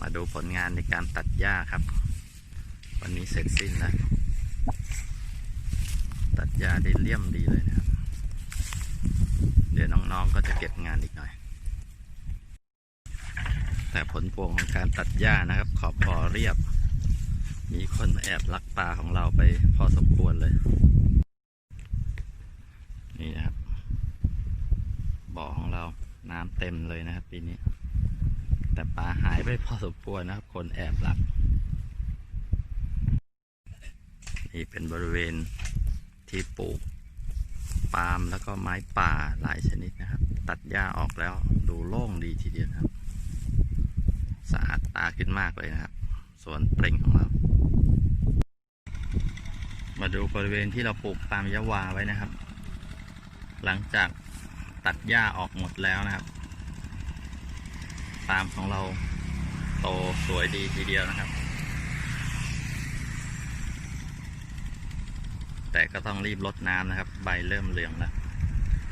มาดูผลงานในการตัดหญ้าครับ วันนี้เสร็จสิ้นแล้ว ตัดหญ้าได้เลี่ยมดีเลยนะครับ เดี๋ยวน้องๆก็จะเก็บงานอีกหน่อย แต่ผลพวงของการตัดหญ้านะครับ ขอบพอเรียบ มีคนแอบลักปลาของเราไปพอสมควรเลย นี่นะครับ บ่อของเราน้ำเต็มเลยนะครับปีนี้ แต่ปลาหายไปพอสมควรนะครับ คนแอบหลัก นี่เป็นบริเวณที่ปลูกปาล์มแล้วก็ไม้ป่าหลายชนิดนะครับ ตัดหญ้าออกแล้วดูโล่งดีทีเดียวนะครับ สะอาดตาขึ้นมากเลยนะครับสวนเปล่งของเรา มาดูบริเวณที่เราปลูกปาล์มยะวาไว้นะครับ หลังจากตัดหญ้าออกหมดแล้วนะครับ ฟาร์มของเราโตสวยดีทีเดียวนะครับ แต่ก็ต้องรีบลดน้ำนะครับ ใบเริ่มเหลืองแล้ว